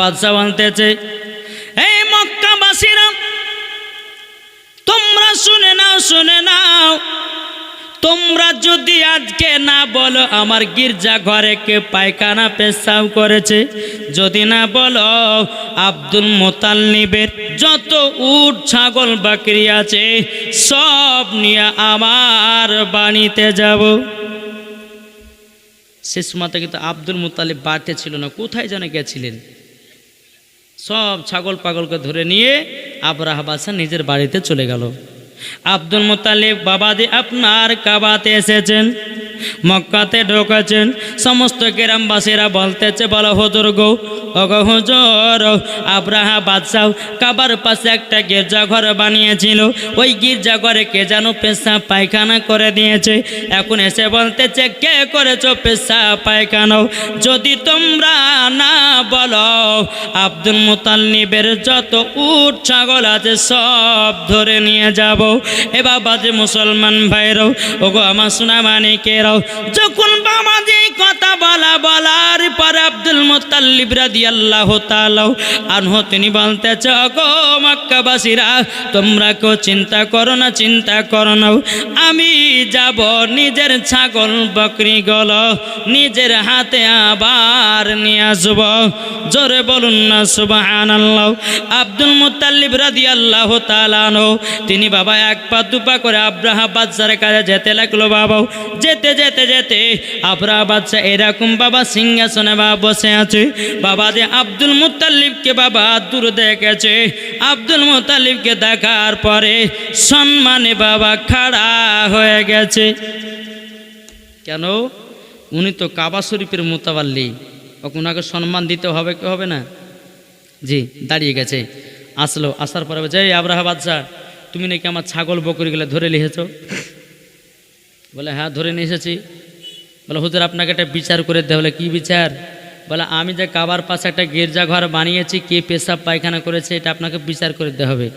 বাদশাহ আনতেছে এই মক্কাবাসীরা, তোমরা শুনে নাও শুনে নাও। তোমরা যদি আজকে না বলো, আমার গির্জা ঘরে কে পায়খানা পেশাব করেছে, যদি না বলো, আব্দুল মোতাল্লিবের যত উট, ছাগল, বাকরি আছে, সব নিয়ে আমার বাড়িতে যাব। শেষ মাথা কিন্তু আব্দুল মুতালিব বাড়িতে ছিল না, কোথায় যেন গেছিলেন? সব ছাগল পাগলকে ধরে নিয়ে আবরাহ বাসা নিজের বাড়িতে চলে গেল। আব্দুল মোতালেব বাবা দি আপনার কাবাতে এসেছেন। মক্কাতে ঢোকেছেন। সমস্ত গ্রামবাসীরা বলতেছে, বলো হুজুর গো হুজুর, আব্রাহা বাদশাহ কাবার পাশে একটা গির্জাঘর বানিয়েছিল। ওই গির্জাঘরে কে যেন পেশা পায়খানা করে দিয়েছে। এখন এসে বলতেছে, কে করেছ পেশা পায়খানাও যদি তোমরা না বলো, আব্দুল মুতাল্লিবের যত উট ছাগল আছে সব ধরে নিয়ে যাব। এ বাবা যে মুসলমান ভাইরাও ওগো আমার সোনা মানিকেরাও যখন বাবা যে কথা বলা বলার পরে আব্দুল মুতাল্লিব রাদি আল্লাহ তালাও আনহো, তিনি বলতেছে গো মক্কাবাসীরা, তোমরা কেউ চিন্তা করো না, চিন্তা করো না। আমি যাব নিজের ছাগল বকরি গল, নিজের হাতে আবার নিয়ে আসব। জোরে বলুন না সুবাহান আল্লাহ আব্দুল মুতাল্লিব রাদি আল্লাহ তালানো তিনি বাবা এক পা দুপা করে আব্রাহা বাদশার কাছে যেতে লাগল, বাবাও, যেতে যেতে যেতে আব্রাহা বাদশাহ এরকম বাবা সিংহাসনে বাবা বসে আছে। বাবা যে আব্দুল মুতাল্লিবকে বাবা দূর দেখেছে। আব্দুল মুতাল্লিবকে দেখার পরে সম্মানে বাবা খাড়া হয়ে গেছে। কেন? উনি তো কাবা শরীফের মোতাবাল্লি। ওনাকে সম্মান দিতে হবে কি হবে না? জি, দাঁড়িয়ে গেছে। আসলো, আসার পরে এই আব্রাহা বাদশাহ তুমি নাকি আমার ছাগল বকরিগুলো ধরে লিখেছ? বলে হ্যাঁ ধরে নিয়ে এসেছি। বলে, হুজুর, আপনাকে একটা বিচার করে দেওয়া বলে কী বিচার? বলে, আমি যে কাবার পাশে একটা গির্জা ঘর বানিয়েছি, কে পেশাব পায়খানা করেছে, এটা আপনাকে বিচার করে দিতে হবে।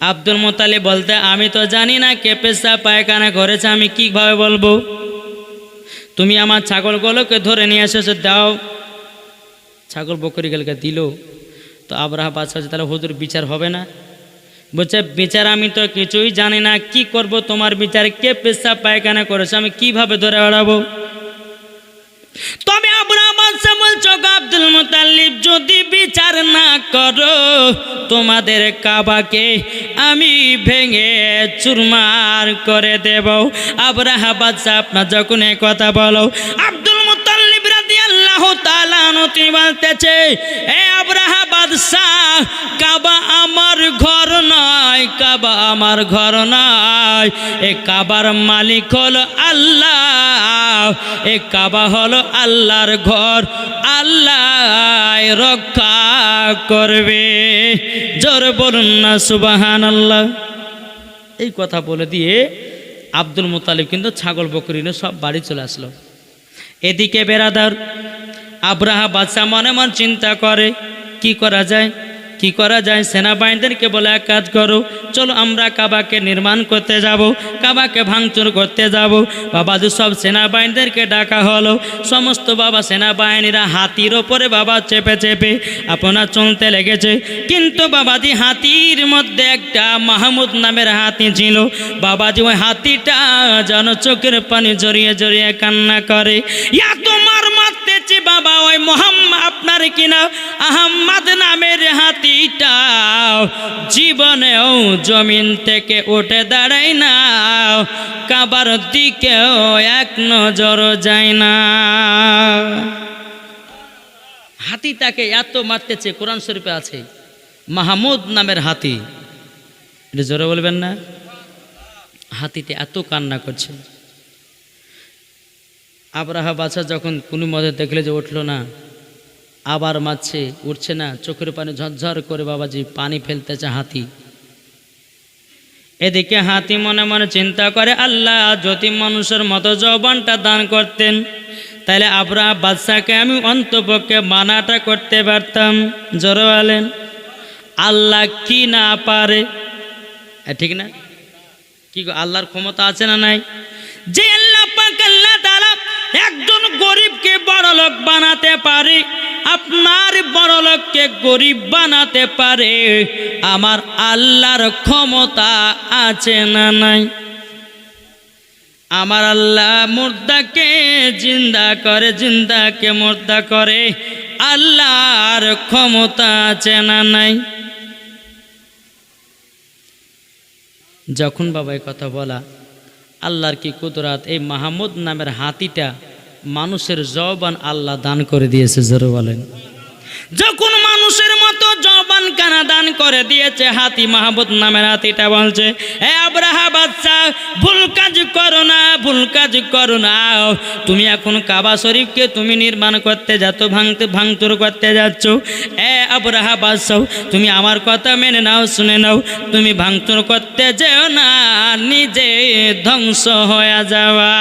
আব্দুল মোতালি বলতে, আমি তো জানি না কে পেশাব পায়খানা করেছে, আমি কীভাবে বলব? তুমি আমার ছাগলগুলোকে ধরে নিয়ে এসেছ দাও। ছাগল বকরিগুলোকে দিল। তো আবরাহা বাদশাহ তাহলে হুজুর, বিচার হবে না? বলছে, বিচার আমি তো কিছুই জানি না, কি করব? তোমার বিচার কে পেশা পায়খানা করেছে? আমি কীভাবে ধরে বেড়াবো তবে যদি বিচার না করো, তোমাদের কাবাকে আমি ভেঙে চুরমার করে দেব। আবরাহা বাদশাহ আপনার যখন কথা বলো। আব্দুল মুতাল্লিব রাদিয়াল্লাহু তাআলা তিনি বলতেছে, এ আবরাহা বাদশাহ কাবা আমার ঘর নয়, কাবা আমার ঘর নয়। এ কাবার মালিক হলো আল্লাহ, এ কাবা হলো আল্লাহর ঘর, আল্লাহ রক্ষা করবে। জোর বলুন না সুবাহান আল্লাহ এই কথা বলে দিয়ে আব্দুল মুতালিব কিন্তু ছাগল বকরি নিয়ে সব বাড়ি চলে আসলো। এদিকে বেরাদার, আব্রাহা বাদশাহ মনে মন চিন্তা করে কি করা যায়? কি করা যায়? সেনাবাহিনীদেরকে বলে, এক কাজ করো, চলো আমরা কাবাকে নির্মাণ করতে যাব, কাবাকে ভাঙচুর করতে যাব। বাবাজি সব সেনাবাহিনীদেরকে ডাকা হলো। সমস্ত বাবা সেনাবাহিনীরা হাতির ওপরে বাবা চেপে চেপে আপনার চলতে লেগেছে। কিন্তু বাবাজি হাতির মধ্যে একটা মাহমুদ নামের হাতি ছিল। বাবাজি ওই হাতিটা যেন চোখের পানি জড়িয়ে জড়িয়ে কান্না করে, ইয়া তোমার মোহাম্মদ, আপনার কিনা? আহম্মদ নামের হাতিটা জীবনেও জমিন থেকে উঠে দাঁড়ায় না। কাবার দিকেও এক নজর যায় না। হাতি তাকে এত মারতেছে, কোরআন শরীফে আছে, মাহমুদ নামের হাতি। এটা জোরে বলবেন না? হাতিতে এত কান্না করছে। আবরাহা বাছা যখন কোনো মতে দেখলে যে উঠল না, আবার মারছে উঠছে না, চোখের পানি ঝরঝর করে বাবাজি পানি ফেলতেছে হাতি। এদিকে হাতি মনে মনে চিন্তা করে, আল্লাহ, যদি মানুষের মতো যৌবনটা দান করতেন, তাহলে আবরাহা বাদশাকে আমি অন্তপক্ষে মানাটা করতে পারতাম। জোরে আলেন আল্লাহ কি না পারে? ঠিক না? কি আল্লাহর ক্ষমতা আছে না নাই? যে আল্লাহ আপনার বড়লোককে গরিব বানাতে পারে, আমার আল্লাহর ক্ষমতা আছে না নাই? আমার আল্লাহ মুর্দাকে জিন্দা করে, জিন্দাকে মুর্দা করে, আল্লাহর ক্ষমতা আছে না নাই? যখন বাবা এই কথা বলা, আল্লাহর কি কুদরাত? এই মাহমুদ নামের হাতিটা মানুষের জবান আল্লাহ দান করে দিয়েছে, জোরে বলেন। যখন মানুষের মতো জবান কানা দান করে দিয়েছে, হাতি মাহবুদ নামের হাতিটা বলছে ভুল কাজ করো না ভুল কাজ করো না। তুমি এখন কাবা শরীফকে তুমি নির্মাণ করতে যাচ্ছ, ভাঙতে, ভাঙচুর করতে যাচ্ছ। এ আব্রাহা বাদশাহ, তুমি আমার কথা মেনে নাও, শুনে নাও। তুমি ভাঙচুর করতে যেও না, নিজে ধ্বংস হয়ে যাওয়া।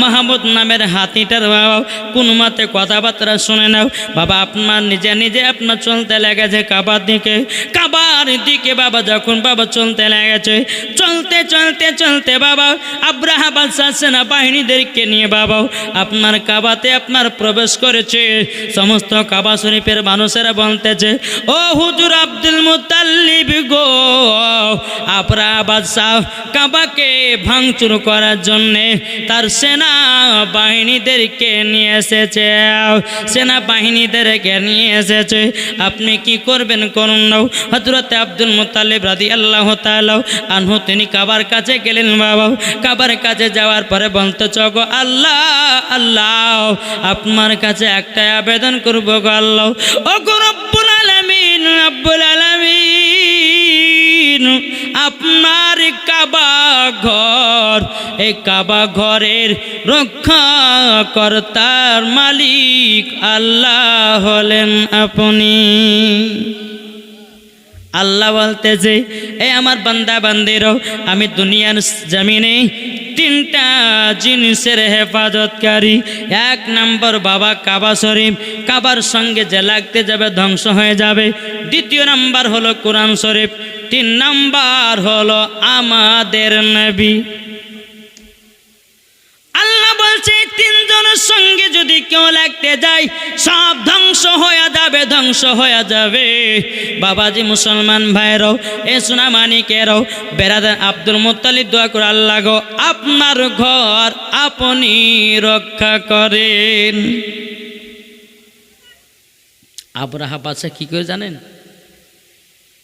মাহমুদ নামের হাতিটার বাবা, কোন মতে কথাবার্তা শুনে নাও। বাবা, আপনার নিজে নিজে আপনার চলতে লেগেছে কাবার দিকে। কাবার দিকে বাবা, যখন বাবা চলতে লেগেছে, চলতে চলতে চলতে বাবা, আব্রাহা সেনা বাহিনীদেরকে নিয়ে বাবা আপনার কাবাতে আপনার প্রবেশ করেছে। সমস্ত কাবা শরীফের মানুষেরা বলতেছে, ও হুজুর আব্দুল মুতাল্লিব গো আপরা বাদশাহ কাবাকে ভাঙচুর করার জন্যে তার সেনা বাহিনীদেরকে নিয়ে এসেছে। সেনা বাহিনীদেরকে নিয়ে এসেছে। আপনি কি করবেন করুন নাও হজরতে আব্দুল মুতালিব রাদি আল্লাহ তালাও আনহু, তিনি কাবার কাছে গেলেন বাবা। কাবার কাছে যাওয়ার পরে বলতে, চগ আল্লাহ আল্লাহ, আপনার কাছে একটা আবেদন করব গো আল্লাহ। ও রব্বুল আলামিন রব্বুল আলামিন। আপনার কাবা ঘর এই কাবা ঘরের রক্ষা কর্তার মালিক আল্লাহ হলেন আপনি। আল্লাহ বলতেছে এ আমার বান্দা বান্দিরও আমি দুনিয়ার জমিনে তিনটা জিনিসের হেফাজতকারী। এক নম্বর বাবা কাবা শরীফ, কাবার সঙ্গে যে লাগতে যাবে ধ্বংস হয়ে যাবে। দ্বিতীয় নাম্বার হলো কোরআন শরীফ, তিন নাম্বার হলো আমাদের নবী। বলছে, তিনজনের সঙ্গে যদি কেউ লাগতে যায়, সব ধ্বংস হয়ে যাবে, ধ্বংস হয়ে যাবে। বাবাজি মুসলমান ভাইরাও এ সোনা মানিকেরাও বেড়াদার আব্দুল মুতালিব দোয়া করে আল্লাহ গো, আপনার ঘর আপনি রক্ষা করেন। আবরাহা বাচ্চা কি করে জানেন?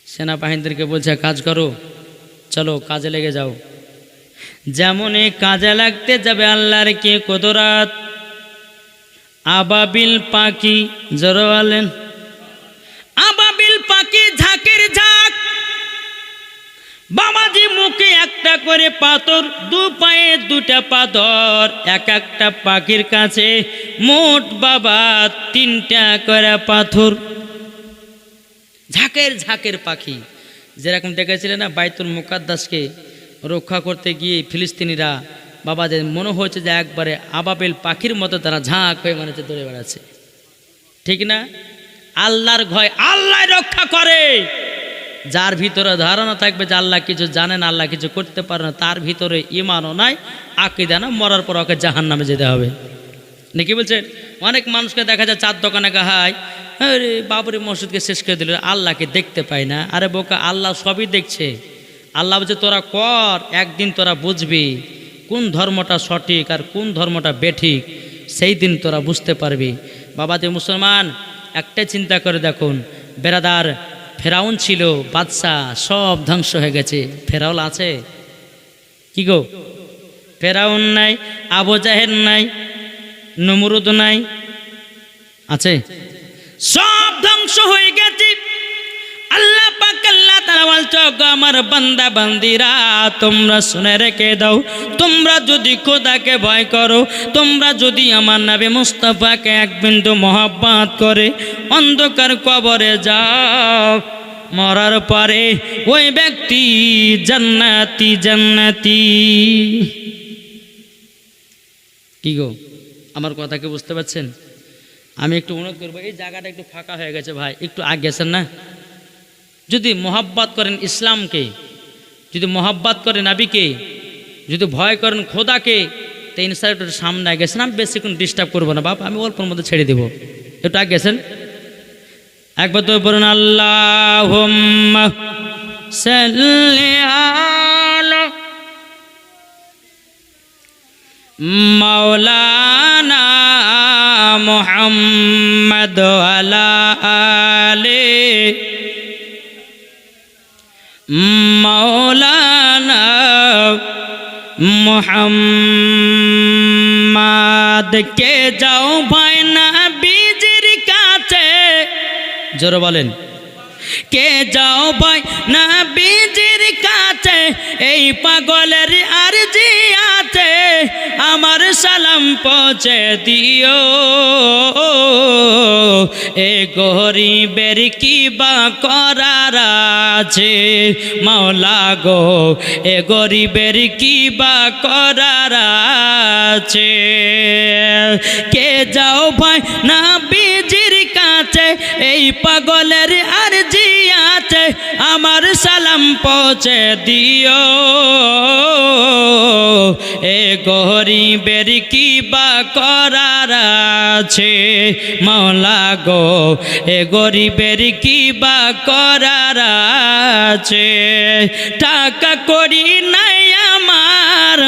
সেনাবাহিনীদেরকে বলছে, কাজ করো, চলো কাজে লেগে যাও। যেমন কাজে লাগতে যাবে আল্লাহর কে কদরাত। আবাবিল পাখি জোরে বলেন। আবাবিল পাখি ঝাঁকের ঝাঁক। বাবাজি মুখে একটা করে পাথর, দু পায়ে দুটা পাথর, এক একটা পাখির কাছে মোট বাবা তিনটা করে পাথর। ঝাঁকের ঝাঁকের পাখি, যেরকম দেখেছিলেন না বাইতুল মুকাদ্দাসকে? রক্ষা করতে গিয়ে ফিলিস্তিনিরা বাবা যে মনে হয়েছে যে একবারে আবাবেল পাখির মতো তারা ঝাঁক হয়ে মানে দৌড়ে বেড়াচ্ছে। ঠিক না? আল্লাহর ভয় আল্লাহ রক্ষা করে। যার ভিতরে ধারণা থাকবে যে আল্লাহ কিছু জানেন আল্লাহ কিছু করতে পারে না, তার ভিতরে ইমানও নাই, আকিদা না মরার পর ওকে জাহান নামে যেতে হবে। নাকি বলছে অনেক মানুষকে দেখা যায় চার দোকানে গাহায় আরে বাবরি মসজিদকে শেষ করে দিল, আল্লাহকে দেখতে পাই না। আরে বোকা, আল্লাহ সবই দেখছে। আল্লাহ বলছে, তোরা কর, একদিন তোরা বুঝবি কোন ধর্মটা সঠিক আর কোন ধর্মটা বেঠিক সেই দিন তোরা বুঝতে পারবি। বাবা যে মুসলমান, একটাই চিন্তা করে দেখুন বেরাদার ফেরাউন ছিল, বাদশাহ সব ধ্বংস হয়ে গেছে। ফেরাউল আছে? কি গো? ফেরাউন নাই, আবু জাহের নাই, নমরুদ নাই, আছে? সব ধ্বংস হয়ে তাআলা বলছো আমার বান্দা বান্দিরা, তোমরা শুনে রেখে দাও। তোমরা যদি খোদাকে ভয় করো, তোমরা যদি আমার নবী মুস্তাফাকে এক বিন্দু মহাব্বাত করে অন্ধকার কবরে যাও, মরার পরে ওই ব্যক্তি জান্নাতি জান্নাতি। কি গো, আমার কথা কি বুঝতে পারছেন? আমি একটু অনুরোধ করব, এই জায়গাটা একটু ফাঁকা হয়ে গেছে ভাই, একটু আগে গেছেন না? যদি মোহাব্বাত করেন ইসলামকে, যদি মোহাব্বাত করেন নাবিকে, যদি ভয় করেন খোদাকে স্যার একটু সামনে গেছেন। আমি বেশিক্ষণ ডিস্টার্ব করব না, বাপ, আমি অল্পর মধ্যে ছেড়ে দেবো। একটু আগে গেছেন? একবার তো বলুন আল্লাহ মৌলানা মোহাম্মদ আলে মৌলানা মোহাম্মদ কে যাও ভাই না বীজের কাছে। জোরে বলেন। কে যাও ভাই না বীজির কাছে, এই পাগলের আর জি আছে, আমার সালাম পৌঁছে দিও। এ গরিবের কি বা করার আছে, মাওলা গো, এ গরিবের কি বা করার আছে। কে যাও ভাই না বীজির কাছে, এই পাগলের আর পৌঁছে দিও। এ গরিবের কি বা করার আছে, মাওলা গো। এ গরিবের কি বা করার আছে। টাকা করি নাই আমার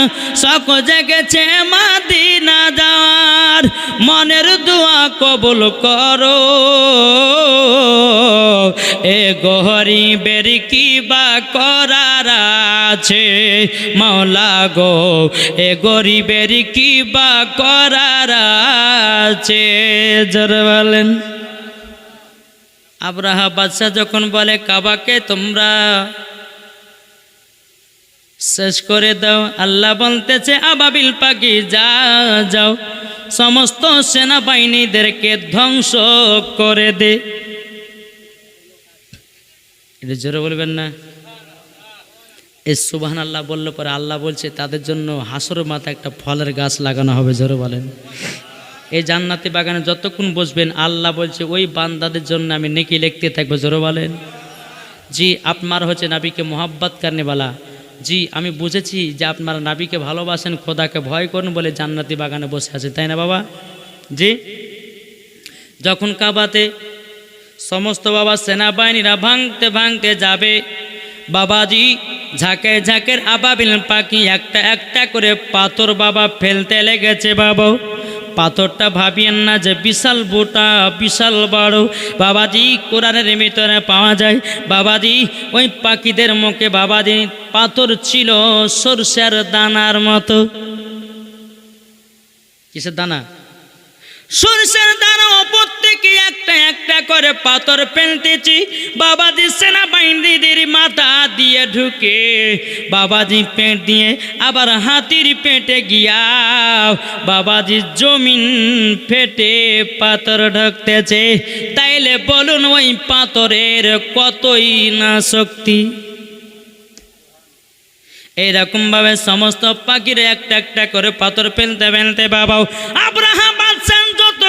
শখ জেগেছে মাদিনা যাওয়ার মনের দোয়া কবুল করো। এ গরিবের কি বা করার আছে, মাওলা গো। এ গরিবের কি বা করার আছে, জোর বলেন। আব্রাহা বাদশাহ যখন বলে, কাবাকে তোমরা শেষ করে দাও, আল্লাহ বলতেছে, আবাবিল পাখি, যা, যাও। সমস্ত সেনাবাহিনীদেরকে ধ্বংস করে দে। জোরে বলবেন না? এই সুবাহান আল্লাহ বললে পরে আল্লাহ বলছে, তাদের জন্য হাসর মাথা একটা ফলের গাছ লাগানো হবে, জোরে বলেন। এই জান্নাতি বাগানে যতক্ষণ বসবেন, আল্লাহ বলছে, ওই বান্দাদের জন্য আমি নেকি লিখতে থাকব, জোরে বলেন। জি, আপনার হচ্ছে নাবিকে মোহাব্বত কারণেওয়ালা জি, আমি বুঝেছি যে আপনারা নাবিকে ভালোবাসেন, খোদাকে ভয় করুন বলে জান্নাতি বাগানে বসে আছে, তাই না বাবা? জি? যখন কাবাতে সমস্ত বাবা সেনাবাহিনীরা ভাঙতে ভাঙতে যাবে, বাবাজি ঝাঁকে ঝাঁকের আবাবিল পাখি একটা একটা করে পাথর বাবা ফেলতে লেগেছে বাবা। পাথরটা ভাবিয়েন না যে বিশাল বোটা, বিশাল বড় বাবাজি কোরআনের ভিতরে পাওয়া যায়। বাবাজি ওই পাখিদের মুখে বাবাজি পাথর ছিল সরষের দানার মতো। কিসের দানা? সরষের দানা ওপর থেকে একটা একটা করে পাথর বাবাজি মাথা দিয়ে ঢুকে। বাবাজি পেট দিয়ে আবার হাতির পেটে গিয়া বাবাজি জমিন ফেটে পাথর তাইলে বলুন ওই পাথরের কতই না শক্তি? এইরকম ভাবে সমস্ত পাখির একটা একটা করে পাথর ফেলতে ফেলতে বাবাও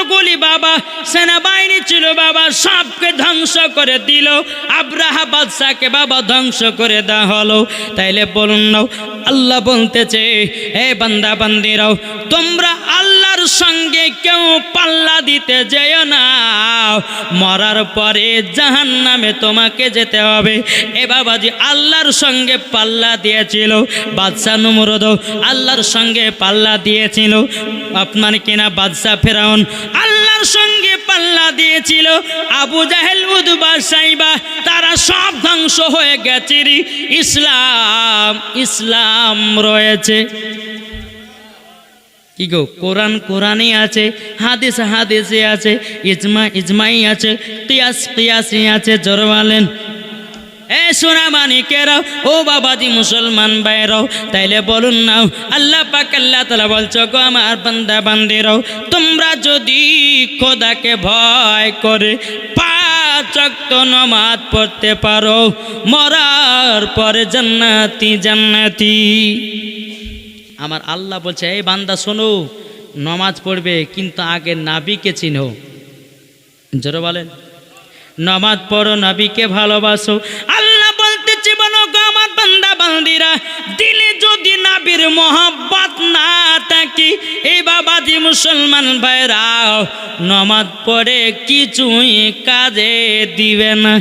যতগুলি বাবা, সেনাবাহিনী ছিল, বাবা, সবকে ধ্বংস করে দিল। আব্রাহা বাদশাকে, বাবা, ধ্বংস করে দেওয়া হলো। তাইলে বলুন আল্লাহ বলতেছে, এ বান্দা, বান্দিরাও, তোমরা আল্লাহর সঙ্গে কেউ পাল্লা দিতে যেও না। মরার পরে জাহান নামে তোমাকে যেতে হবে। এ বাবাজি আল্লাহর সঙ্গে পাল্লা দিয়েছিল। বাদশাহ নুমরদ আল্লাহর সঙ্গে পাল্লা দিয়েছিল। আপনার কিনা বাদশাহ ফেরাউন আল্লাহর সঙ্গে পাল্লা দিয়েছিল। আবু জাহেল, উদ্বা, সাইবা, তারা সব ধ্বংস হয়ে গেছে। ইসলাম ইসলাম রয়েছে। কি গো, কোরআন কোরআনই আছে, হাদিস হাদিসে আছে, ইজমা ইজমাই আছে, কিয়াস কিয়াসি আছে, জোর বলেন। এ সোনা মানিকেরাও ও বাবাজি মুসলমান বাইরাও তাইলে বলুন নাও, আল্লাহ পাক আল্লাহ তালা বলছো গো, আমার বান্দা বান্দিরাও তোমরা যদি খোদাকে ভয় করে পাঁচ ওয়াক্ত নমাজ পড়তে পারো, মরার পরে জান্নাতি জান্নাতি। আমার আল্লাহ বলছে, এই বান্দা, শোনো, নমাজ পড়বে, কিন্তু আগে নাবিকে চিনো। জোরে বলেন, নমাজ পড়ো, নবীকে ভালোবাসো। আল্লাহ বলতে জীবন আমার বান্দা, বান্দিরা দিলে যদি নাবির মোহাব্বত না থাকে বাবাজি মুসলমান ভাইরাও, নমাজ পড়ে কিছুই কাজে দিবে না।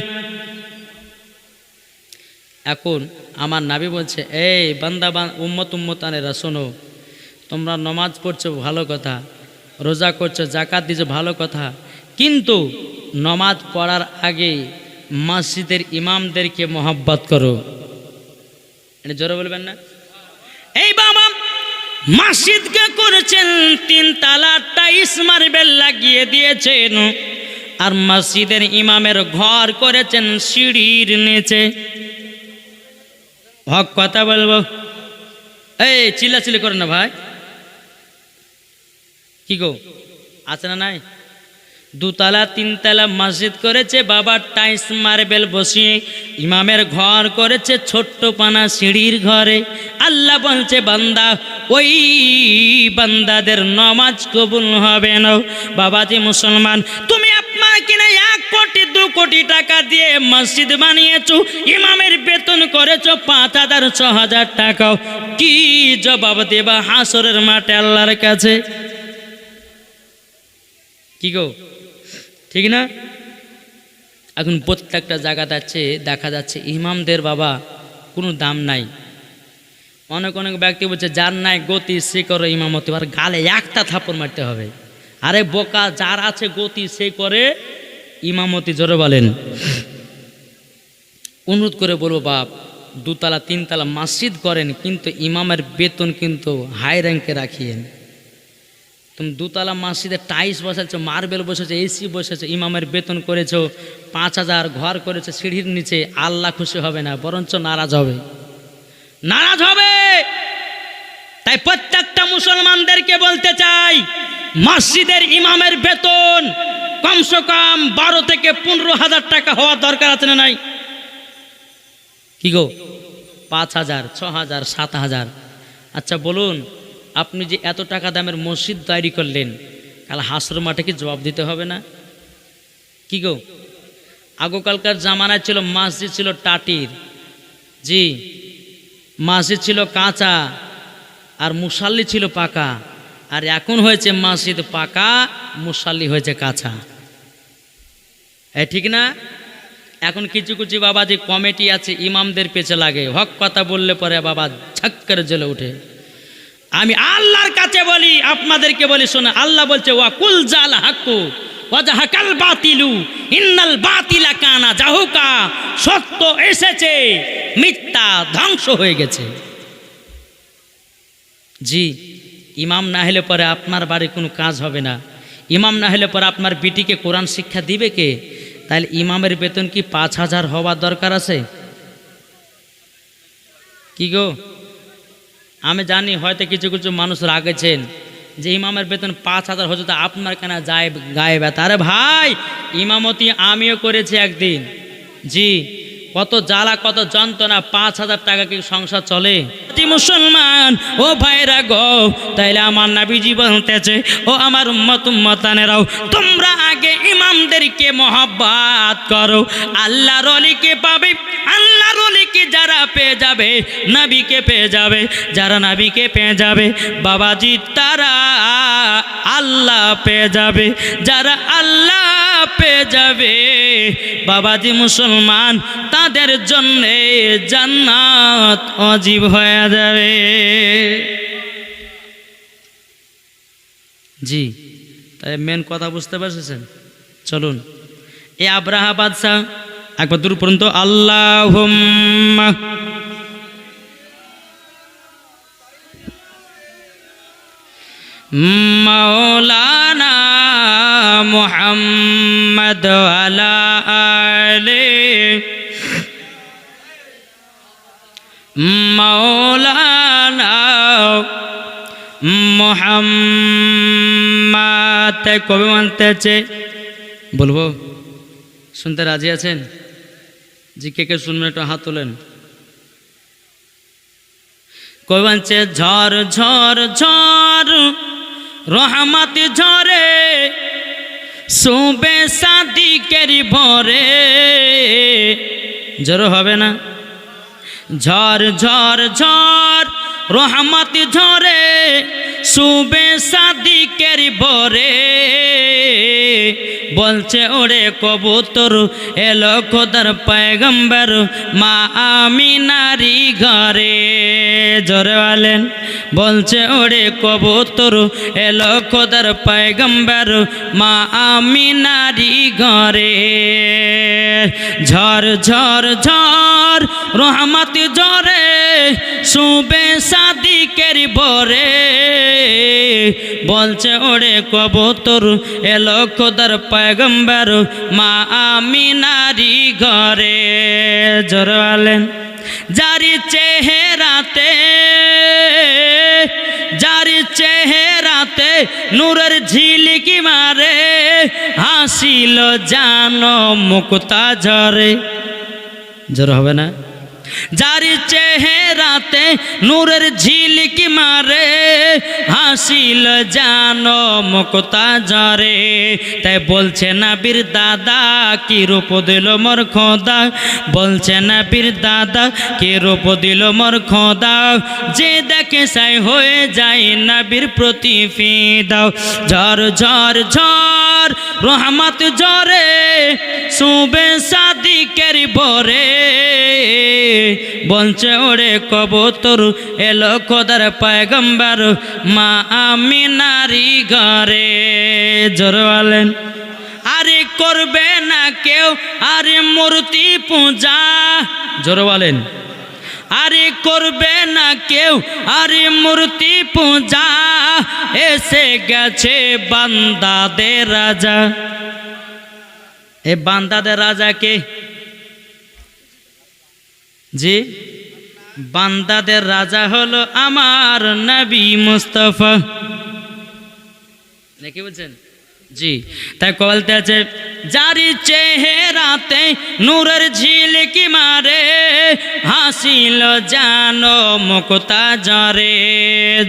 এখন আমার নাবি বলছে, এই বান্দা বান উম্মত উম্মতানেরা, শোনো, তোমরা নমাজ পড়ছো ভালো কথা, রোজা করছ জাকাত দিছো ভালো কথা, কিন্তু নমাজ পড়ার আগে মসজিদের ইমামদেরকে মহব্বত করো। এটা জোরে বলবেন না? এই বাবা, মসজিদকে করেছেন, তিন তালা টাইস মার্বেল লাগিয়ে দিয়েছেন, আর মসজিদের ইমামের ঘর করেছেন সিঁড়ির নিচে। হক কথা বলব। এই, চিল্লাচিল্লি করে না ভাই। কি গো, আছে না নাই? দুতলা, তিনতলা মসজিদ করেছে, বাবা টাইস মার্বেল বসিয়ে, ইমামের ঘর করেছে, ছোট্ট পানা সিঁড়ির ঘরে। আল্লাহ বলছে, বান্দা, ওই বান্দাদের নমাজ কবুল হবে না। বাবাজি মুসলমান, তুমি আপনার কিনে কোটি, দু কোটি টাকা দিয়ে মসজিদ বানিয়েছো, ইমামের বেতন করেছ পাঁচ হাজার ছ হাজার টাকাও কি জবাব দেবা হাসরের মাঠে আল্লাহর কাছে? কি গো? ঠিক না? এখন প্রত্যেকটা জায়গা যাচ্ছে, দেখা যাচ্ছে, ইমামদের বাবা, কোনো দাম নাই। অনেক অনেক ব্যক্তি বলছে, যার নাই গতি, সে করে ইমামতি, আর গালে একটা থাপ্পড় মারতে হবে। আরে বোকা, যার আছে গতি, সে করে ইমামতি জোরে বলেন। অনুরোধ করে বলব, বাপ, দুতলা, তিনতলা মসজিদ করেন, কিন্তু ইমামের বেতন কিন্তু হাই র্যাঙ্কে রাখিয়েন। তুমি দুতলা মসজিদে টাইস বসাচ্ছো মার্বেল বসেছো এসি বসেছো, ইমামের বেতন করেছ, পাঁচ হাজার ঘর করেছ, সিঁড়ির নিচে, আল্লাহ খুশি হবে না, বরঞ্চ নারাজ হবে। নারাজ হবে! তাই প্রত্যেকটা মুসলমানদেরকে বলতে চাই, মসজিদের ইমামের বেতন কমসে কম বারো থেকে পনেরো হাজার টাকা হওয়ার দরকার আছে না নাই? কি গো? পাঁচ হাজার, ছ হাজার, সাত হাজার। আচ্ছা বলুন, আপনি যে এত টাকা দামের মসজিদ তৈরি করলেন, কাল হাসর মাঠে কি জবাব দিতে হবে না? কি গো? আগকালকার জামানায় ছিল মসজিদ ছিল টাটির। জি, মসজিদ ছিল কাঁচা আর মুসাল্লি ছিল পাকা। আর এখন হয়েছে মসজিদ পাকা, মুসাল্লি হয়েছে কাঁচা এ ঠিক না? এখন কিছু কিছু বাবা যে কমিটি আছে, ইমামদের পেছে লাগে। হক কথা বললে পরে বাবা ঝাক্কারে জ্বলে উঠে আমি আল্লাহর কাছে বলি, আপনাদেরকে বলি শোনা, আল্লাহ বলছে ওয়া কুল জাল হাক্কু, ওয়াজাহাকাল বাতিলু, ইন্নাল বাতিলা কানা জাহুকা, সত্য এসেছে, মিথ্যা ধ্বংস হয়ে গেছে। জি ইমাম না হলে পরে আপনার বাড়ি কোনো কাজ হবে না। ইমাম না হলে পরে আপনার বিটিকে কোরআন শিক্ষা দিবে কে? তাহলে ইমামের বেতন কি পাঁচ হাজার হওয়ার দরকার আছে? কি গো? আমি জানি হয়তো কিছু কিছু মানুষ রাগেছেন যে ইমামের বেতন পাঁচ হাজার হচ্ছে তা আপনার কেন যায় গায়ে ব্যথা। আরে ভাই, ইমামতি আমিও করেছি একদিন। জি। কত জ্বালা, কত যন্ত্রণা, পাঁচ হাজার টাকা কি সংসার চলে? মুসলমান, ও ভাইরা গো, তাইলে আমার নাবিজি বলতেছে, ও আমার উম্মত উম্মতানেরাও, তোমরা আগে ইমামদেরকে মহাব্বাত করো, আল্লাহর অলিকে পাবে আল্লাহ রলিকে যারা পেয়ে যাবে, নাবিকে পেয়ে যাবে, যারা নাবিকে পেয়ে যাবে, বাবাজি তারা আল্লাহ পেয়ে যাবে, যারা আল্লাহ পেয়ে যাবে, বাবাজি মুসলমান তাদের জন্যে জান্নাত অজীব হয়ে যাবে। জি তাই মেন কথা বুঝতে পারছেন? চলুন। এ আব্রাহা বাদশাহ একবার দূর পর্যন্ত আল্লাহ মৌলানা মোহাম্মদ আলা। মৌলানা মোহাম্মদ। কবে মানতেছে বলব, শুনতে রাজি আছেন? জি, কে কে শুনবেন একটু হাত তোলেন। বানছে ঝড় ঝড় ঝড়, রহমত ঝরে সুবে সাদি কেরি ভরে। জোর হবে না? ঝড় ঝড় ঝড়, রহমত ঝরে শুবে সাদিকের বরে। বলছে, ওরে কবুতর, এলো খোদার পায়গম্বর, মা আমি নারী ঘরে। জোরে বলেন, বলছে, ওরে কবুতর, এলো খোদার পায়গম্বর, মা আমি নারী ঘরে। ঝড় ঝড় ঝড়, রহমত জরে শুবে সাদিকের বরে। বলছে, ওরে কবুতর, এলো খোদার পায়গম্বর, মা আমি নারী ঘরে। জোরালেন জারি চেহারাতে জারি চেহারাতে নূরের ঝিলিকি মারে, হাসিল জানো মুক্তা ঝরে। জোর হবে না? যারি চেহারাতে নূরের ঝিলিকি মারে, হাসিল জানো মুক্তা জরে তাই বলছে না বীর দাদা, কি রূপ দিল মোর খোদা? বলছে না বীর দাদা, কি রূপ দিল মোর খোদা? যে দেখে সাই হয়ে যায় না বীর প্রতি দাও ঝড় ঝড় ঝড় রহমত জরে শুবে সাদিকের বরে বলছে, ওরে কবুতর, এলো খোদার পায়গম্বর, মা আমি নারী ঘরে। জোর বলেন, আরে করবে না কেউ, আরে মূর্তি পূজা। জোর বলেন আরে করবে না কেউ, আরে মূর্তি পূজা, এসে গেছে বান্দাদের রাজা। এ বান্দাদের রাজাকে জি, বান্দাদের রাজা হলো আমার নবী মুস্তফা। নাকি বলছেন জি, তাই বলতে আছে, জারি চেহারাতে নূরের ঝিলকি মারে, হাসিল জানো মুক্তা জরে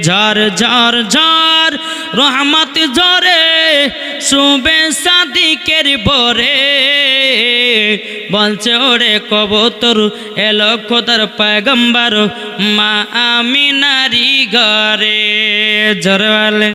ঝর ঝর ঝর, রহমত জরে শুবে সাদিকের বরে বলছে, ওরে কবুতর, এলো খোদার পায়গম্বর, মা আমি নারী ঘরে বলে।